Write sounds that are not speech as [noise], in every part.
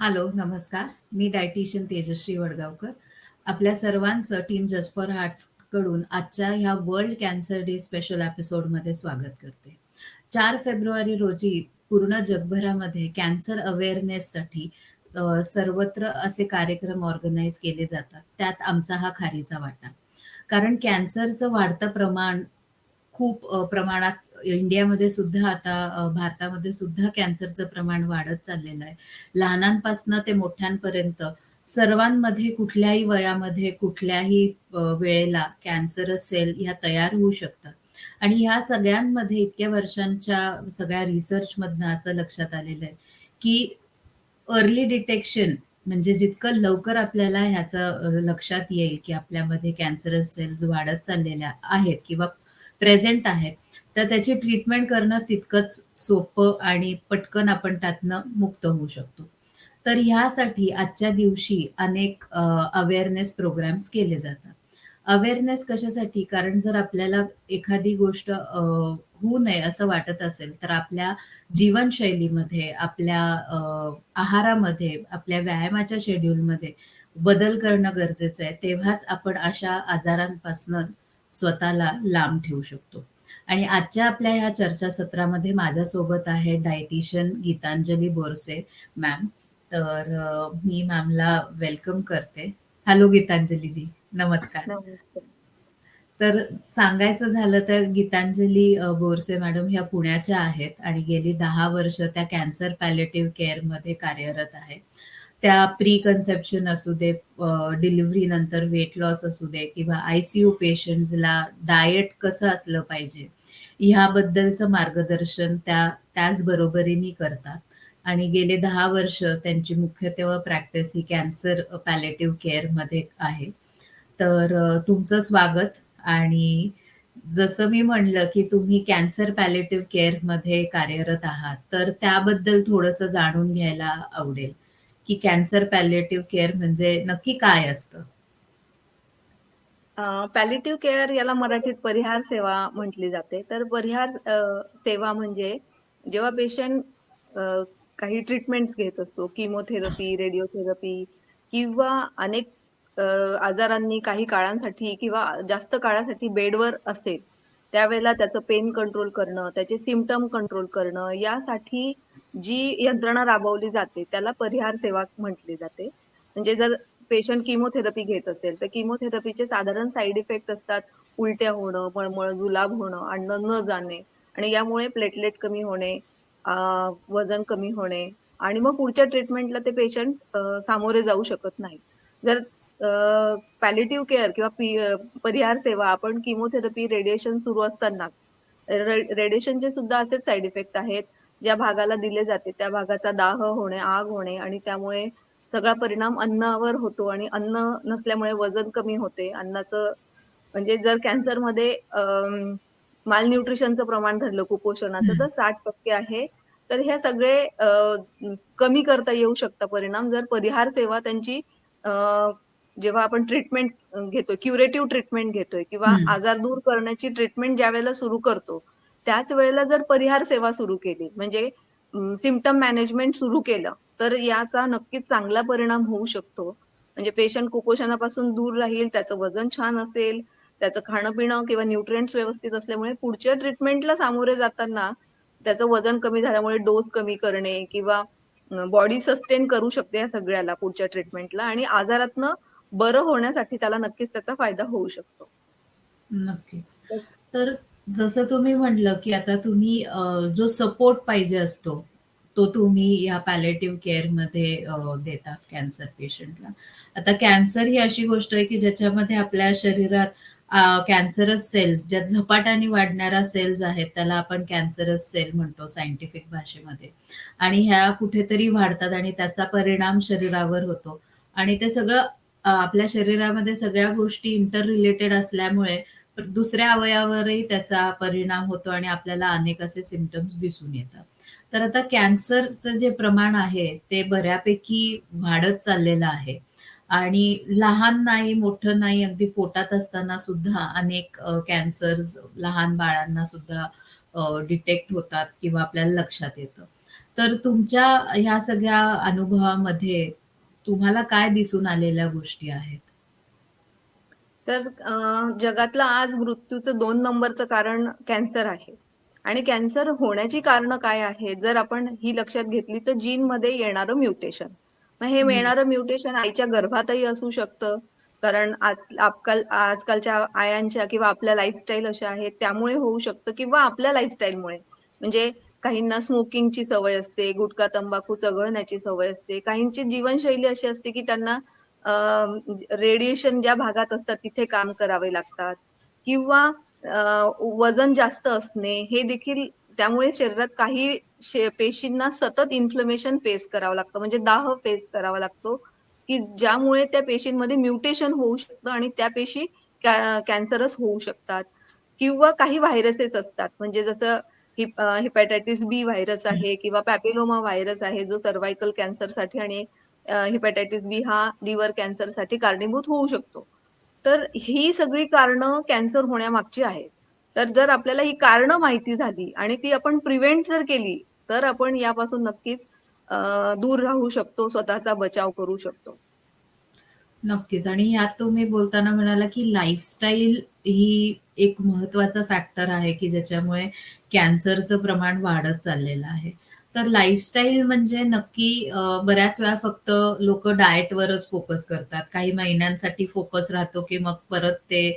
Hello, नमस्कार. मी dietitian Tejashri Wadgaonkar. आपल्या सर्वांचं टीम जस्ट फॉर हार्ट्सकडून आजच्या ह्या वर्ल्ड कॅन्सर डे स्पेशल एपिसोडमध्ये स्वागत करते. चार फेब्रुवारी रोजी पूर्ण जगभरामध्ये कॅन्सर अवेअरनेससाठी सर्वत्र असे कार्यक्रम ऑर्गनाइज केले जातात. त्यात आमचा हा खारीचा वाटा. कारण कॅन्सरचं वाढतं प्रमाण खूप प्रमाणात इंडियामध्ये सुद्धा आता भारतामध्ये सुद्धा कॅन्सरचं प्रमाण वाढत चाललेलं आहे. लहानांपासनं ते मोठ्यांपर्यंत सर्वांमध्ये कुठल्याही वयामध्ये, कुठल्याही वेळेला कॅन्सरस सेल ह्या तयार होऊ शकतात. आणि ह्या सगळ्यांमध्ये इतक्या वर्षांच्या सगळ्या रिसर्चमधनं असं लक्षात आलेलं आहे, की अर्ली डिटेक्शन म्हणजे जितकं लवकर आपल्याला ह्याचं लक्षात येईल, की आपल्यामध्ये कॅन्सरस सेल्स वाढत चाललेल्या आहेत किंवा प्रेझेंट आहेत, तर त्याची ट्रीटमेंट करणं तितकंच सोपं आणि पटकन आपण त्यातनं मुक्त होऊ शकतो. तर ह्यासाठी आजच्या दिवशी अनेक अवेअरनेस प्रोग्राम्स केले जातात. अवेअरनेस कशासाठी? कारण जर आपल्याला एखादी गोष्ट अ, होऊ नये असं वाटत असेल, तर आपल्या जीवनशैलीमध्ये, आपल्या आहारामध्ये, आपल्या व्यायामाच्या शेड्यूलमध्ये बदल करणं गरजेचं आहे. तेव्हाच आपण अशा आजारांपासून स्वतःला लांब ठेवू शकतो. आणि आजच्या आपल्या ह्या चर्चासत्रामध्ये माझ्यासोबत आहे डायटिशियन गीतांजली बोरसे मॅम. तर मी मॅमला वेलकम करते. हॅलो गीतांजलीजी, नमस्कार. नमस्ते. तर सांगायचं झालं तर गीतांजली बोरसे मॅडम ह्या पुण्याच्या आहेत आणि गेली 10 वर्ष त्या कॅन्सर पॅलिएटिव्ह केअरमध्ये कार्यरत आहेत. त्या प्री कन्सेप्शन असू दे, डिलिव्हरी नंतर वेट लॉस असू दे किंवा आय-सी-यू पेशंट्सला डायट कसं असलं पाहिजे, ह्याबद्दलचं मार्गदर्शन त्या त्याच बरोबरीने करतात. आणि गेले दहा वर्ष त्यांची मुख्यत्वे प्रॅक्टिस ही कॅन्सर पॅलेटिव्ह केअरमध्ये आहे. तर तुमचं स्वागत आणि जसं मी म्हणलं, की तुम्ही कॅन्सर पॅलेटिव्ह केअरमध्ये कार्यरत आहात, तर त्याबद्दल थोडंसं जाणून घ्यायला आवडेल, की कॅन्सर पॅलेटिव्ह केअर म्हणजे नक्की काय असतं? पॅलिटिव्ह केअर याला मराठीत परिहार सेवा म्हटली जाते. तर परिहार सेवा म्हणजे जेव्हा पेशंट काही ट्रीटमेंट्स घेत असतो, किमोथेरपी, रेडिओथेरपी किंवा अनेक आजारांनी काही काळांसाठी किंवा जास्त काळासाठी बेडवर असेल, त्यावेळेला त्याचं पेन कंट्रोल करणं, त्याचे सिमटम कंट्रोल करणं, यासाठी जी यंत्रणा राबवली जाते, त्याला परिहार सेवा म्हटली जाते. म्हणजे जर पेशंट किमोथेरपी घेत असेल, तर किमोथेरपीचे साधारण साइड इफेक्ट असतात. उलट्या होणं, मळमळ, जुलाब होणं, अन्न न जाणे आणि यामुळे प्लेटलेट कमी होणे, वजन कमी होणे आणि मग पुढच्या ट्रीटमेंटला ते पेशंट सामोरे जाऊ शकत नाही. जर पॅलेटिव्ह केअर किंवा परिहार सेवा आपण किमोथेरपी, रेडिएशन सुरू असताना रेडिएशनचे सुद्धा असेच साइड इफेक्ट आहेत. ज्या भागाला दिले जाते, त्या भागाचा दाह होणे, आग होणे आणि त्यामुळे सगळा परिणाम अन्नावर होतो आणि अन्न नसल्यामुळे वजन कमी होते. अन्नाचं म्हणजे जर कॅन्सरमध्ये मालन्यूट्रिशनचं प्रमाण धरलं कुपोषणाचं. तर 60% आहे. तर हे सगळे कमी करता येऊ शकतं परिणाम जर परिहार सेवा त्यांची जेव्हा आपण ट्रीटमेंट घेतोय, क्युरेटिव्ह ट्रीटमेंट घेतोय किंवा. आजार दूर करण्याची ट्रीटमेंट ज्यावेळेला सुरू करतो, त्याच वेळेला जर परिहार सेवा सुरू केली म्हणजे सिमटम मॅनेजमेंट सुरू केलं, तर याचा नक्कीच चांगला परिणाम होऊ शकतो. म्हणजे पेशंट कुपोषणापासून दूर राहील, त्याचं वजन छान असेल, त्याचं खाणं-पिणं किंवा न्यूट्रिएंट्स व्यवस्थित असल्यामुळे पुढच्या ट्रीटमेंटला सामोरे जाताना त्याचं वजन कमी झाल्यामुळे डोस कमी करणे किंवा बॉडी सस्टेन करू शकते या सगळ्याला पुढच्या ट्रीटमेंटला आणि आजारातनं बरं होण्यासाठी त्याला नक्कीच त्याचा फायदा होऊ शकतो. नक्कीच. तर जसं तुम्ही म्हटलं, की आता तुम्ही अ, जो सपोर्ट पाहिजे असतो, तो तुम्ही या पॅलिएटिव्ह केअरमध्ये अ, देतात कॅन्सर पेशंटला. आता कॅन्सर ही अशी गोष्ट आहे, की ज्याच्यामध्ये आपल्या शरीरात अ, कॅन्सरस सेल्स ज्या झपाट्याने वाढणाऱ्या सेल्स आहेत, त्याला आपण कॅन्सरस सेल म्हणतो सायंटिफिक भाषेमध्ये. आणि ह्या कुठेतरी वाढतात आणि त्याचा परिणाम शरीरावर होतो. आणि ते सगळं अ, आपल्या शरीरामध्ये सगळ्या गोष्टी इंटर रिलेटेड असल्यामुळे दुसऱ्या अवयवावरही त्याचा परिणाम होतो आणि आपल्याला अनेक असे सिमटम्स दिसून येतात. तर आता कॅन्सरचं जे प्रमाण आहे, ते बऱ्यापैकी वाढत चाललेलं आहे. आणि लहान नाही, मोठं नाही, अगदी पोटात असताना सुद्धा अनेक कॅन्सर कॅन्सर्स लहान बाळांना सुद्धा डिटेक्ट होतात किंवा आपल्याला लक्षात येतं. तर तुमच्या ह्या सगळ्या अनुभवामध्ये तुम्हाला काय दिसून आलेल्या गोष्टी आहेत? तर जगातलं आज मृत्यूचं 2 नंबरचं कारण कॅन्सर आहे. आणि कॅन्सर होण्याची कारणं काय आहेत? जर आपण ही लक्षात घेतली तर जीनमध्ये येणारं म्युटेशन. मग हे. येणारं म्युटेशन आईच्या गर्भातही असू शकतं. कारण आज आजकाल आजकालच्या आयांच्या किंवा आपल्या लाईफस्टाईल अशा आहेत त्यामुळे होऊ शकतं किंवा आपल्या लाईफस्टाईलमुळे. म्हणजे काहींना स्मोकिंगची सवय असते, गुटखा, तंबाखू चघळण्याची सवय असते. काहींची जीवनशैली अशी असते की त्यांना रेडिएशन ज्या भागात असतात तिथे काम करावे लागतात किंवा वजन जास्त असणे हे देखील त्यामुळे शरीरात काही पेशींना सतत इन्फ्लेमेशन फेस करावं लागतं. म्हणजे दाह फेस करावा लागतो, की ज्यामुळे त्या पेशींमध्ये म्युटेशन होऊ शकतं आणि त्या पेशी कॅन्सरस होऊ शकतात. किंवा काही व्हायरसेस असतात. म्हणजे जसं हिप बी व्हायरस आहे किंवा पॅपिलोमा व्हायरस आहे जो सर्वायकल कॅन्सरसाठी आणि हिपॅटायटिस बी हा लिव्हर कॅन्सरसाठी कारणीभूत होऊ शकतो. तर ही सगळी कारणं कॅन्सर होण्यामागची आहेत. तर जर आपल्याला ही कारणं माहिती झाली आणि ती आपण प्रिव्हेंट जर केली, तर आपण यापासून नक्कीच दूर राहू शकतो, स्वतःचा बचाव करू शकतो. नक्कीच आणि यात तुम्ही बोलताना म्हणाला, की लाईफस्टाईल ही एक महत्त्वाचा फॅक्टर आहे, की ज्याच्यामुळे कॅन्सरचं प्रमाण वाढत चाललेलं आहे. तर लाईफस्टाईल म्हणजे नक्की बऱ्याच वेळा फक्त लोक डाएटवरच फोकस करतात. काही महिन्यांसाठी फोकस राहतो, की मग परत ते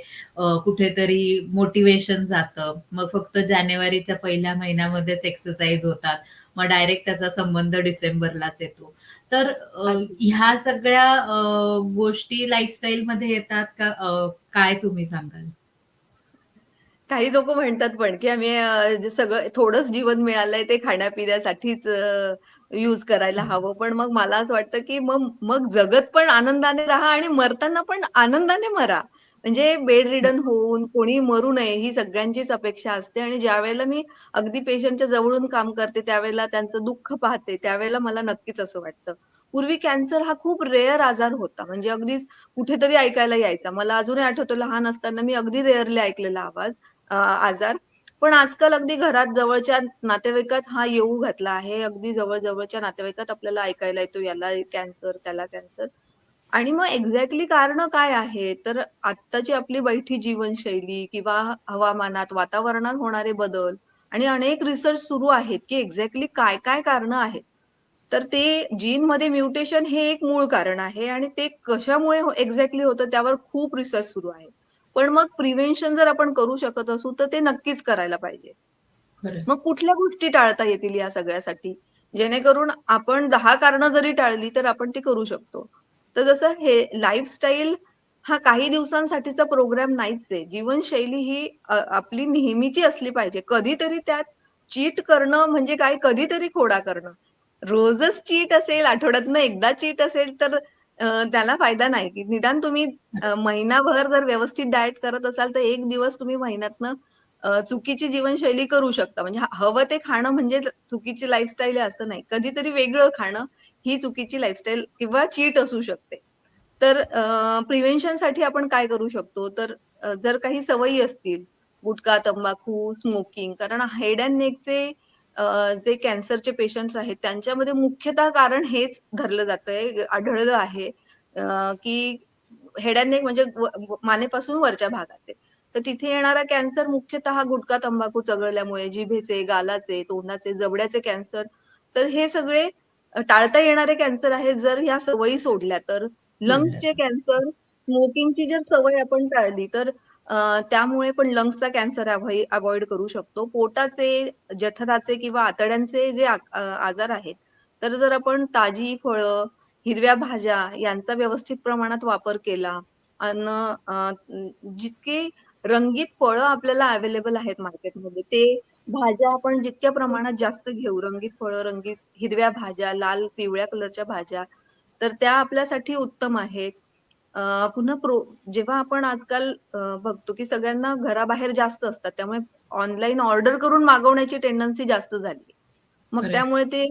कुठेतरी मोटिव्हेशन जातं. मग फक्त जानेवारीच्या पहिल्या महिन्यामध्येच एक्सरसाइज होतात. मग डायरेक्ट त्याचा संबंध डिसेंबरलाच येतो. तर ह्या सगळ्या गोष्टी गोष्टी लाईफस्टाईलमध्ये येतात का? काय तुम्ही सांगाल? काही लोकं म्हणतात पण, की आम्ही सगळं थोडंच जीवन मिळालंय ते खाण्यापिण्यासाठीच यूज करायला. हवं. पण मग मला असं वाटतं, की मग मग जगत पण आनंदाने राहा आणि मरताना पण आनंदाने मरा. म्हणजे बेडरिडन होऊन कोणी मरू नये ही सगळ्यांचीच अपेक्षा असते आणि ज्यावेळेला मी अगदी पेशंटच्या जवळून काम करते, त्यावेळेला त्यांचं दुःख पाहते, त्यावेळेला मला नक्कीच असं वाटतं. पूर्वी कॅन्सर हा खूप रेअर आजार होता. म्हणजे अगदीच कुठेतरी ऐकायला यायचा. मला अजूनही आठवतं लहान असताना मी अगदी रेअरली ऐकलेला आवाज. आजार. पण आजकाल अगदी घरात जवळच्या नातेवाईकात हा येऊ घातला आहे. अगदी जवळ-जवळच्या नातेवाईकात आपल्याला ऐकायला येतो, याला कॅन्सर, त्याला कॅन्सर. आणि मग एक्झॅक्टली कारण काय आहेत? तर आत्ताची आपली बैठी जीवनशैली किंवा हवामानात, वातावरणात होणारे बदल आणि अनेक रिसर्च सुरू आहेत, की एक्झॅक्टली काय-काय कारण आहेत. तर ते जीनमध्ये म्युटेशन हे एक मूळ कारण आहे आणि ते कशामुळे हो, एक्झॅक्टली होतं त्यावर खूप रिसर्च सुरू आहे. पण मग प्रिव्हेन्शन जर आपण करू शकत असू, तर ते नक्कीच करायला पाहिजे. मग कुठल्या गोष्टी टाळता येतील या सगळ्यासाठी? जेणेकरून आपण 10 कारणं जरी टाळली, तर आपण ती करू शकतो. तर जसं हे लाईफस्टाईल हा काही दिवसांसाठीचा प्रोग्राम नाहीच आहे. जीवनशैली ही आपली नेहमीची असली पाहिजे. कधीतरी त्यात चीट करणं म्हणजे काय, कधीतरी खोडा करणं. रोजच चीट असेल, आठवड्यातनं एकदा चीट असेल, तर त्याला फायदा नाही. की निदान तुम्ही महिनाभर जर व्यवस्थित डाएट करत असाल, तर एक दिवस तुम्ही महिन्यातनं चुकीची जीवनशैली करू शकता. म्हणजे हवं ते खाणं म्हणजे चुकीची लाईफस्टाईल आहे असं नाही. कधीतरी वेगळं खाणं ही चुकीची लाईफस्टाईल किंवा चीट असू शकते. तर अ, प्रिव्हेन्शनसाठी आपण काय करू शकतो? तर जर काही सवयी असतील, गुटखा, तंबाखू, स्मोकिंग कारण हेड अँड नेकचे जे कॅन्सरचे पेशंट्स आहेत, त्यांच्यामध्ये मुख्यतः कारण हेच धरलं जातंय, आढळलं आहे. की हेड एंड नेक म्हणजे मानेपासून वरच्या भागाचे. तर तिथे येणारा कॅन्सर मुख्यतः गुटखा, तंबाखू चघळल्यामुळे जिभेचे, गालाचे, तोंडाचे, जबड्याचे कॅन्सर. तर हे सगळे टाळता येणारे कॅन्सर आहेत जर ह्या सवयी सोडल्या तर. लंग्सचे. कॅन्सर, स्मोकिंगची जर सवय आपण टाळली तर त्यामुळे पण लंग्सचा कॅन्सर अवॉइड करू शकतो. पोटाचे, जठराचे किंवा आतड्यांचे जे आजार आहेत, तर जर आपण ताजी फळं, हिरव्या भाज्या यांचा व्यवस्थित प्रमाणात वापर केला अन् जितके रंगीत फळं आपल्याला अवेलेबल आहेत मार्केटमध्ये, ते भाज्या आपण जितक्या प्रमाणात जास्त घेऊ, रंगीत फळं, रंगीत हिरव्या भाज्या, लाल, पिवळ्या कलरच्या भाज्या, तर त्या आपल्यासाठी उत्तम आहेत. पुन्हा प्रो जेव्हा आपण आजकाल बघतो की सगळ्यांना घराबाहेर जास्त असतात. त्यामुळे ऑनलाईन ऑर्डर करून मागवण्याची टेंडन्सी जास्त झाली. मग. त्यामुळे ते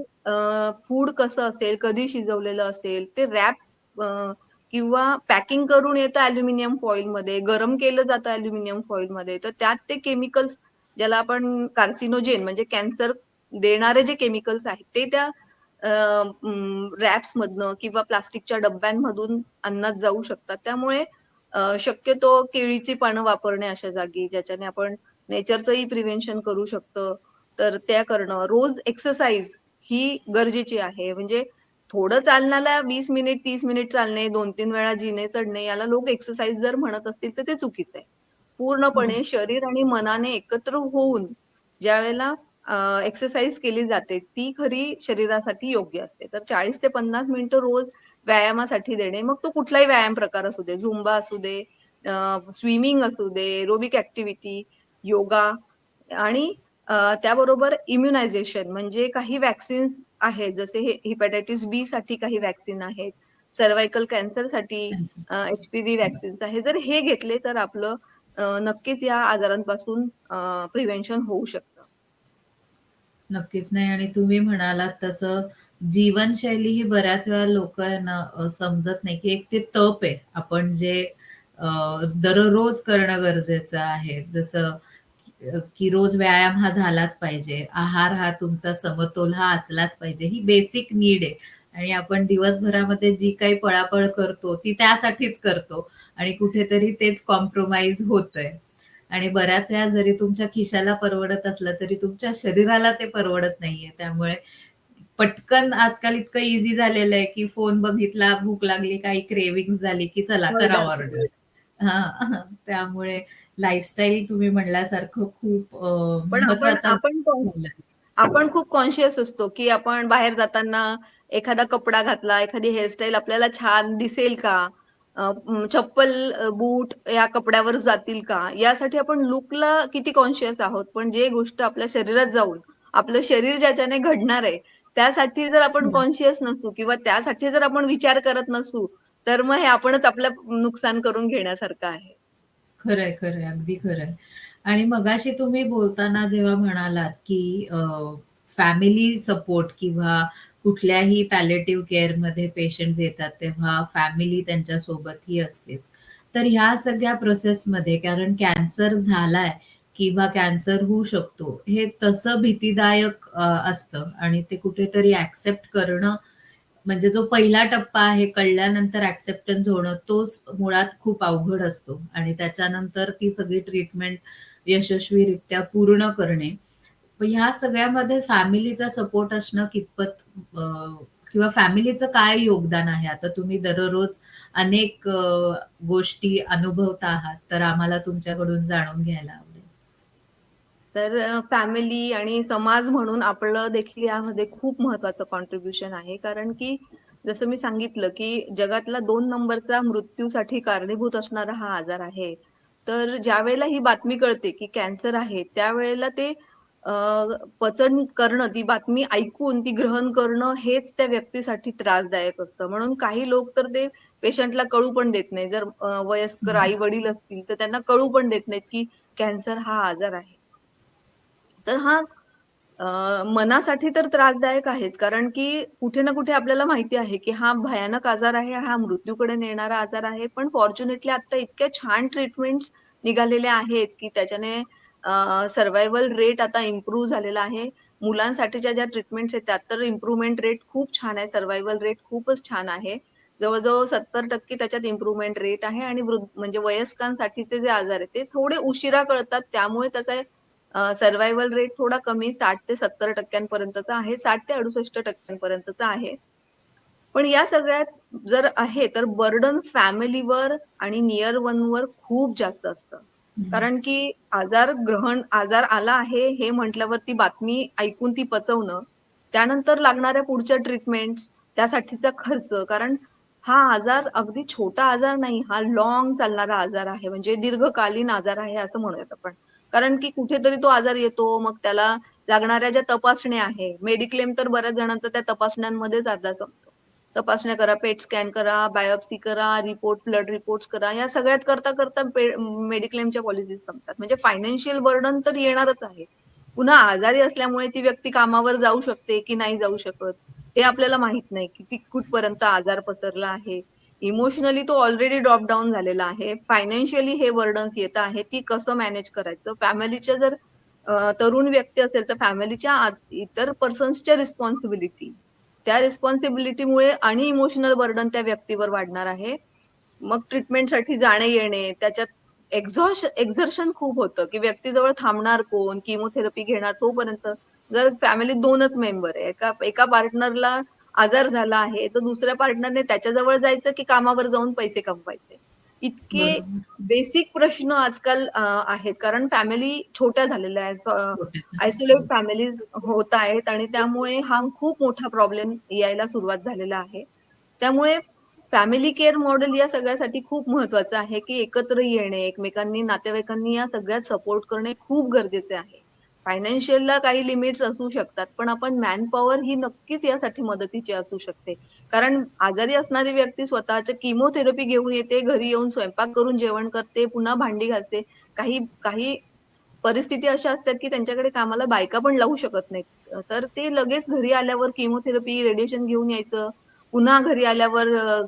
फूड कसं असेल, कधी शिजवलेलं असेल, ते रॅप किंवा पॅकिंग करून येतं अॅल्युमिनियम फॉइलमध्ये, गरम केलं जातं अॅल्युमिनियम फॉइलमध्ये. तर त्यात ते केमिकल्स ज्याला आपण कार्सिनोजेन म्हणजे कॅन्सर देणारे जे केमिकल्स आहेत ते त्या रॅप्स मधनं किंवा प्लास्टिकच्या डब्यांमधून अन्नात जाऊ शकतात. त्यामुळे शक्यतो केळीची पानं वापरणे अशा जागी ज्याच्याने आपण नेचरचंही प्रिव्हेन्शन करू शकतो. तर त्या करणं रोज एक्सरसाइज ही गरजेची आहे. म्हणजे थोडं चालण्याला वीस मिनिट तीस मिनिट चालणे दोन तीन वेळा जिने चढणे याला लोक एक्सरसाइज जर म्हणत असतील तर ते चुकीचं आहे. पूर्णपणे शरीर आणि मनाने एकत्र होऊन ज्या वेळेला एक्सरसाइज केली जाते ती खरी शरीरासाठी योग्य असते. तर चाळीस ते पन्नास मिनिटं रोज व्यायामासाठी देणे मग तो कुठलाही व्यायाम प्रकार असू दे झुंबा असू दे स्विमिंग असू दे एरोबिक ऍक्टिव्हिटी योगा आणि त्याबरोबर इम्युनायझेशन म्हणजे काही वॅक्सिन्स आहेत जसे हे हिपॅटायटिस बी साठी काही वॅक्सिन आहेत सर्वायकल कॅन्सरसाठी एच पी व्ही वॅक्सिन्स आहे जर हे घेतले तर आपलं नक्कीच या आजारांपासून प्रिव्हेन्शन होऊ शकतं. नक्कीच नाही. आणि तुम्ही म्हणालात तसं जीवनशैली ही बऱ्याच वेळा लोकांना अ, समजत नाही की एक ते तप आहे. आपण जे अ, दररोज करणं गरजेचं आहे. जसं अ, की रोज व्यायाम हा झालाच पाहिजे. आहार हा तुमचा समतोल हा असलाच पाहिजे. ही बेसिक नीड आहे. आणि आपण दिवसभरामध्ये जी काही पळापळ करतो ती त्यासाठीच करतो. आणि कुठेतरी तेच कॉम्प्रोमाइज होतंय. आणि बऱ्याच वेळा जरी तुमच्या खिशाला परवडत असलं तरी तुमच्या शरीराला ते परवडत नाहीये. त्यामुळे पटकन आजकाल इतकं इझी झालेलं आहे की फोन बघितला भूक लागली काही क्रेविंग झाली की चला करा ऑर्डर हा त्यामुळे लाईफस्टाईल तुम्ही म्हणल्यासारखं खूप महत्त्वाचा आपण खूप कॉन्शियस असतो की आपण बाहेर जाताना एखादा कपडा घातला एखादी हेअरस्टाईल आपल्याला छान दिसेल का? चप्पल बूट या कपड्यावर जातील का? यासाठी आपण लुकला किती कॉन्शियस आहोत? पण जे गोष्ट आपल्या शरीरात जाऊन आपलं शरीर ज्याच्याने घडणार आहे त्यासाठी जर आपण. कॉन्शियस नसू किंवा त्यासाठी जर आपण विचार करत नसू तर मग हे आपणच आपलं नुकसान करून घेण्यासारखं आहे. खरंय खरंय. अगदी खरंय. आणि मगाशी तुम्ही बोलताना जेव्हा म्हणालात की फॅमिली सपोर्ट किंवा कुठल्याही पॅलेटिव्ह केअरमध्ये पेशंट येतात तेव्हा फॅमिली त्यांच्यासोबतही असतेच. तर ह्या सगळ्या प्रोसेसमध्ये कारण कॅन्सर झालाय किंवा कॅन्सर होऊ शकतो हे तसं भीतीदायक असतं. आणि ते कुठेतरी ऍक्सेप्ट करणं म्हणजे जो पहिला टप्पा आहे कळल्यानंतर ऍक्सेप्टन्स होणं तोच मुळात खूप अवघड असतो. आणि त्याच्यानंतर ती सगळी ट्रीटमेंट यशस्वीरित्या पूर्ण करणे ह्या सगळ्यामध्ये फॅमिलीचा सपोर्ट असणं कितपत किंवा फॅमिलीचं काय योगदान आहे? आता तुम्ही दररोज अनेक गोष्टी अनुभवता आहात तर आम्हाला तुमच्याकडून जाणून घ्यायला आवडेल. तर फॅमिली आणि समाज म्हणून आपलं देखील यामध्ये खूप महत्वाचं कॉन्ट्रीब्युशन आहे. कारण की जसं मी सांगितलं की जगातला दोन नंबरचा मृत्यूसाठी कारणीभूत असणारा हा आजार आहे. तर ज्या वेळेला ही बातमी कळते की कॅन्सर आहे त्यावेळेला ते पचन करणं ती बातमी ऐकून ती ग्रहण करणं हेच त्या व्यक्तीसाठी त्रासदायक असतं. म्हणून काही लोक तर ते पेशंटला कळू पण देत नाही जर वयस्कर आई वडील असतील तर त्यांना कळू पण देत नाहीत की कॅन्सर हा आजार आहे. तर हा मनासाठी तर त्रासदायक आहेच. कारण की कुठे ना कुठे आपल्याला माहिती आहे की हा भयानक आजार आहे हा मृत्यूकडे नेणारा आजार आहे. पण फॉर्च्युनेटली आता इतक्या छान ट्रीटमेंट्स निघालेल्या आहेत की त्याच्याने सर्व्हायव्हल रेट आता इम्प्रूव्ह झालेला आहे. मुलांसाठीच्या ज्या ट्रीटमेंट्स आहेत त्यात तर इम्प्रूव्हमेंट रेट खूप छान आहे. सर्व्हायव्हल रेट खूपच छान आहे. जवळजवळ सत्तर टक्के त्याच्यात इम्प्रूव्हमेंट रेट आहे आणि वृद्ध म्हणजे वयस्कांसाठीचे जे आजार आहेत ते थोडे उशिरा कळतात. त्यामुळे त्याचा सर्व्हायव्हल रेट थोडा कमी साठ ते सत्तर टक्क्यांपर्यंतचा आहे. साठ ते अडुसष्ट टक्क्यांपर्यंतचा आहे. पण या सगळ्यात जर आहे तर बर्डन फॅमिलीवर आणि नियर वन वर खूप जास्त असतं. कारण की आजार ग्रहण आजार आला आहे हे म्हटल्यावर ती बातमी ऐकून ती पचवणं त्यानंतर लागणाऱ्या पुढच्या ट्रीटमेंट त्यासाठीचा खर्च कारण हा आजार अगदी छोटा आजार नाही हा लॉंग चालणारा आजार आहे म्हणजे दीर्घकालीन आजार आहे असं म्हणूयात आपण. कारण की कुठेतरी तो आजार येतो मग त्याला लागणाऱ्या ज्या तपासण्या आहे मेडिक्लेम तर बऱ्याच जणांचा त्या तपासण्यांमध्येच अर्धा संपतो. तपासण्या करा पेट स्कॅन करा बायोप्सी करा रिपोर्ट ब्लड रिपोर्ट करा या सगळ्यात करता करता मेडिक्लेमच्या पॉलिसीज संपतात. म्हणजे फायनान्शियल बर्डन तर येणारच आहे. पुन्हा आजारी असल्यामुळे ती व्यक्ती कामावर जाऊ शकते की नाही जाऊ शकत हे आपल्याला माहीत नाही की ती कुठपर्यंत आजार पसरला आहे. इमोशनली तो ऑलरेडी ड्रॉप डाऊन झालेला आहे. फायनान्शियली हे बर्डन्स येत आहे. ती कसं मॅनेज करायचं? फॅमिलीच्या जर तरुण व्यक्ती असेल तर फॅमिलीच्या आत इतर पर्सन्सच्या रिस्पॉन्सिबिलिटीज त्या रिस्पॉन्सिबिलिटीमुळे आणि इमोशनल बर्डन त्या व्यक्तीवर वाढणार आहे. मग ट्रीटमेंटसाठी जाणे-येणे, त्याच्यात एक्झॉश एक्झर्शन खूप होतं, की व्यक्तीजवळ थांबणार कोण? किमोथेरपी घेणार तोपर्यंत जर फॅमिली दोनच मेंबर आहे. एका एका पार्टनरला आजार झाला आहे, तर दुसऱ्या पार्टनरने त्याच्याजवळ जायचं, की कामावर जाऊन पैसे कमवायचे? इतके. बेसिक प्रश्न आजकाल आहेत. कारण फॅमिली छोट्या झालेल्या आहेत. आयसोलेट फॅमिलीज होत आहेत आणि त्यामुळे हा खूप मोठा प्रॉब्लेम यायला सुरुवात झालेला आहे. त्यामुळे फॅमिली केअर मॉडेल या सगळ्यासाठी खूप महत्वाचं आहे, की एकत्र येणे, एकमेकांनी नातेवाईकांनी या सगळ्यात सपोर्ट करणे खूप गरजेचे आहे. फायनान्शियलला काही लिमिट्स असू शकतात, पण आपण मॅनपॉवर ही नक्कीच यासाठी मदतीची असू शकते. कारण आजारी असणारी व्यक्ती स्वतःच किमोथेरपी घेऊन येते, घरी येऊन स्वयंपाक करून जेवण करते, पुन्हा भांडी घासते. काही काही परिस्थिती अशा असतात, की त्यांच्याकडे कामाला बायका पण लावू शकत नाहीत. तर ते लगेच घरी आल्यावर किमोथेरपी, रेडिएशन घेऊन यायचं. पुन्हा घरी आल्यावर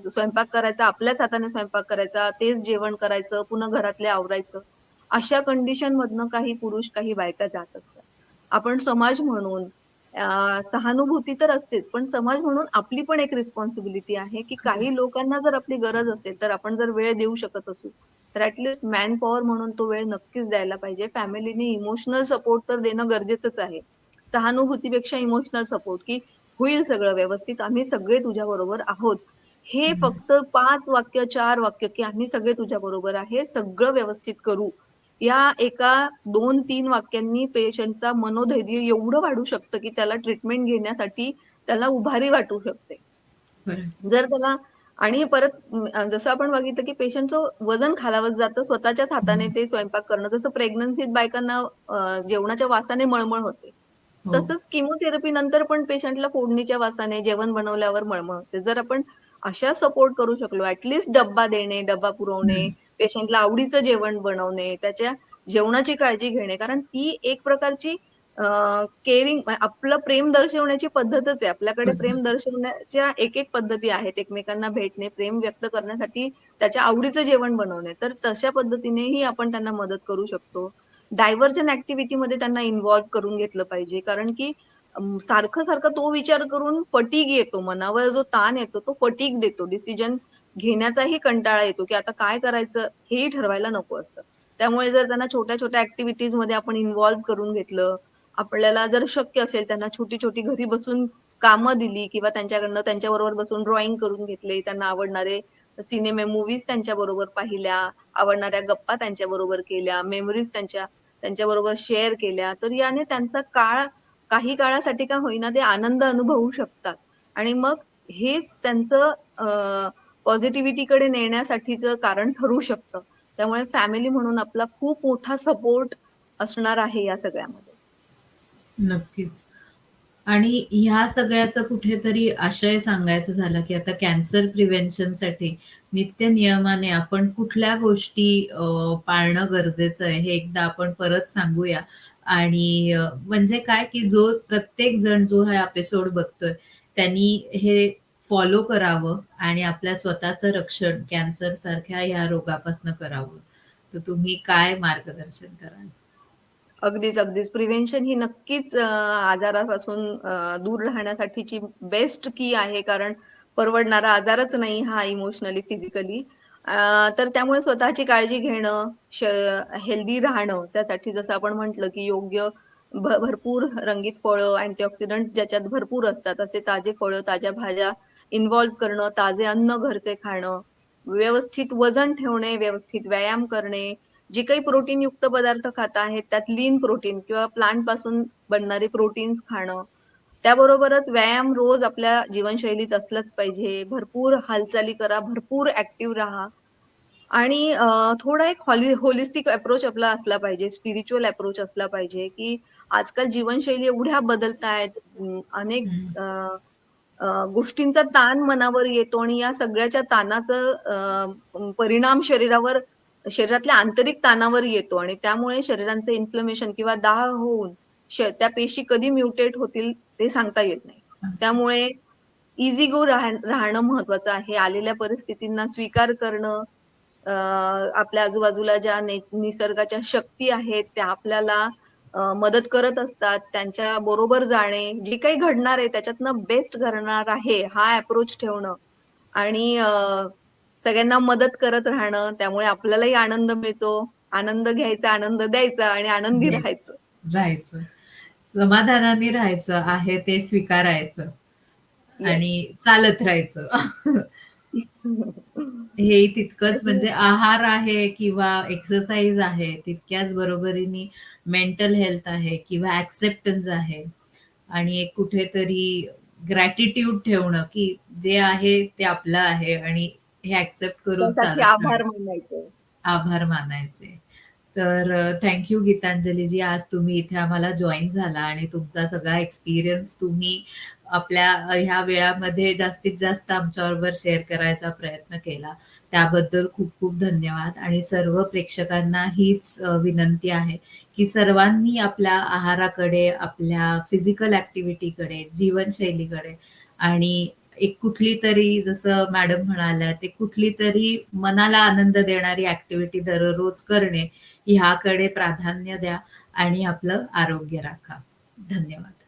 स्वयंपाक करायचा, आपल्याच हाताने स्वयंपाक करायचा, तेच जेवण करायचं, पुन्हा घरातले आवरायचं. अशा कंडिशनमधनं काही पुरुष, काही बायका जात असतात. आपण समाज म्हणून सहानुभूती तर असतेच, पण समाज म्हणून आपली पण एक रिस्पॉन्सिबिलिटी आहे, की काही लोकांना जर आपली गरज असेल, तर आपण जर वेळ देऊ शकत असू, तर ॲट लीस्ट मॅनपॉवर म्हणून तो वेळ नक्कीच द्यायला पाहिजे. फॅमिलीने इमोशनल सपोर्ट तर देणं गरजेचंच आहे. सहानुभूतीपेक्षा इमोशनल सपोर्ट, की होईल सगळं व्यवस्थित, आम्ही सगळे तुझ्याबरोबर आहोत. हे. फक्त 5 वाक्य, 4 वाक्य, की आम्ही सगळे तुझ्याबरोबर आहे, सगळं व्यवस्थित करू. या एका 2-3 वाक्यांनी पेशंटचा मनोधैर्य एवढं वाढू शकतं, की त्याला ट्रीटमेंट घेण्यासाठी त्याला उभारी वाटू शकते. जर त्याला आणि परत जसं आपण बघितलं, की पेशंटचं वजन खालावत जातं स्वतःच्याच हाताने. ते स्वयंपाक करणं. जसं प्रेग्नन्सीत बायकांना जेवणाच्या वासाने मळमळ होते. हो. तसंच किमोथेरपी नंतर पण पेशंटला फोडणीच्या वासाने जेवण बनवल्यावर मळमळ होते. जर आपण अशा सपोर्ट करू शकलो, ॲट लीस्ट डब्बा देणे, डब्बा पुरवणे. पेशंटला आवडीचं जेवण बनवणे, त्याच्या जेवणाची काळजी घेणे. कारण ती एक प्रकारची केअरिंग आपलं प्रेम दर्शवण्याची पद्धतच आहे. आपल्याकडे प्रेम. दर्शवण्याच्या एक-एक पद्धती आहेत. एकमेकांना भेटणे, प्रेम व्यक्त करण्यासाठी त्याच्या आवडीचं जेवण बनवणे. तर तशा पद्धतीनेही आपण त्यांना मदत करू शकतो. डायव्हर्जन ॲक्टिव्हिटीमध्ये त्यांना इन्व्हॉल्व करून घेतलं पाहिजे. कारण की अं, सारखं-सारखं तो विचार करून फटीग येतो. मनावर जो ताण येतो, तो फटीग देतो. डिसिजन घेण्याचाही कंटाळा येतो, की आता काय करायचं हेही ठरवायला नको असतं. त्यामुळे जर त्यांना छोट्या-छोट्या ऍक्टिव्हिटीजमध्ये आपण इन्व्हॉल्व करून घेतलं, आपल्याला जर शक्य असेल त्यांना छोटी-छोटी घरी बसून कामं दिली किंवा त्यांच्याकडनं त्यांच्याबरोबर बसून ड्रॉइंग करून घेतले, त्यांना आवडणारे सिनेमे, मूव्हीज त्यांच्याबरोबर पाहिल्या, आवडणाऱ्या गप्पा त्यांच्याबरोबर केल्या, मेमरीज त्यांच्या त्यांच्याबरोबर शेअर केल्या, तर याने त्यांचा काळ काही काळासाठी का होईना ते आनंद अनुभवू शकतात. आणि मग हेच त्यांचं पॉझिटिव्हिटीकडे नेण्यासाठीचं कारण ठरू शकतं. त्यामुळे फॅमिली म्हणून आपला खूप मोठा सपोर्ट असणार आहे या सगळ्यामध्ये. नक्कीच. आणि ह्या सगळ्याचा कुठेतरी आशय सांगायचं झाला, की आता कॅन्सर प्रिव्हेन्शनसाठी नित्य नियमाने आपण कुठल्या गोष्टी पाळणं गरजेचं आहे, हे एकदा आपण परत सांगूया. आणि म्हणजे काय, की जो प्रत्येक जण जो हा एपिसोड बघतोय, त्यांनी हे फॉलो करावं आणि आपल्या स्वतःचं रक्षण कॅन्सर सारख्या या रोगापासून करावं. तर तुम्ही काय मार्गदर्शन कराल? अगदीच, अगदीच. प्रिव्हेन्शन ही नक्कीच आजारापासून दूर राहण्यासाठीची बेस्ट की आहे. कारण परवडणारा आजारच नाही हा इमोशनली, फिजिकली. तर त्यामुळे स्वतःची काळजी घेणं, हेल्दी राहणं, त्यासाठी जसं आपण म्हटलं, की योग्य भरपूर रंगीत फळं, अँटीऑक्सिडंट ज्याच्यात भरपूर असतात, असे ताजे फळं, ताज्या भाज्या इन्व्हॉल्व करणं, ताजे अन्न घरचे खाणं, व्यवस्थित वजन ठेवणे, व्यवस्थित व्यायाम करणे, जे काही प्रोटीन युक्त पदार्थ खात आहेत, त्यात लीन प्रोटीन किंवा प्लांटपासून बनणारे प्रोटीन्स खाणं. त्याबरोबरच व्यायाम रोज आपल्या जीवनशैलीत असलंच पाहिजे. भरपूर हालचाली करा, भरपूर ऍक्टिव्ह राहा आणि थोडा एक हॉली होलिस्टिक अप्रोच आपला असला पाहिजे, स्पिरिच्युअल अप्रोच असला पाहिजे, की आजकाल जीवनशैली एवढ्या बदलतायत. अनेक गोष्टींचा ताण मनावर येतो आणि या सगळ्याच्या ताणाचं अ, परिणाम शरीरावर शरीरातल्या आंतरिक ताणावर येतो आणि त्यामुळे शरीरांचे इन्फ्लमेशन किंवा दाह होऊन श त्या पेशी कधी म्युटेट होतील ते सांगता येत नाही. त्यामुळे इझी गो राह राहणं महत्वाचं आहे. आलेल्या परिस्थितींना स्वीकार करणं, आपल्या आजूबाजूला ज्या निसर्गाच्या शक्ती आहेत, त्या आपल्याला मदत करत असतात. त्यांच्या बरोबर जाणे, जे काही घडणार आहे त्याच्यातनं बेस्ट घडणार आहे, हा अप्रोच ठेवणं आणि सगळ्यांना मदत करत राहणं. त्यामुळे आपल्यालाही आनंद मिळतो. आनंद घ्यायचा, आनंद द्यायचा आणि आनंदी. राहायचं. राहायचं. समाधानाने राहायचं आहे ते स्वीकारायचं. आणि चालत राहायचं. [laughs] हेही तितकंच म्हणजे आहार आहे किंवा एक्सरसाइज आहे, तितक्याच बरोबरीने मेंटल हेल्थ आहे किंवा एक्सेप्टन्स आहे आणि एक कुठेतरी ग्रॅटिट्यूड ठेवणं, की जे आहे ते आपलं आहे आणि हे एक्सेप्ट करून आभार. मानायचे. आभार मानायचे. तर थँक्यू थँक यू गीतांजलीजी. आज तुम्ही इथे आम्हाला जॉईन झाला आणि तुमचा सगळा एक्सपिरियन्स तुम्ही आपल्या ह्या वेळामध्ये जास्तीत जास्त आमच्याबरोबर शेअर करायचा प्रयत्न केला. त्याबद्दल खूप-खूप धन्यवाद आणि सर्व प्रेक्षकांना हीच विनंती आहे, की सर्वांनी आपल्या आहाराकडे, आपल्या फिजिकल ॲक्टिव्हिटीकडे, जीवनशैलीकडे आणि एक कुठली तरी जसं मॅडम म्हणाल्या, ते कुठली तरी मनाला आनंद देणारी ऍक्टिव्हिटी दररोज करणे, ह्याकडे प्राधान्य द्या आणि आपलं आरोग्य राखा. धन्यवाद.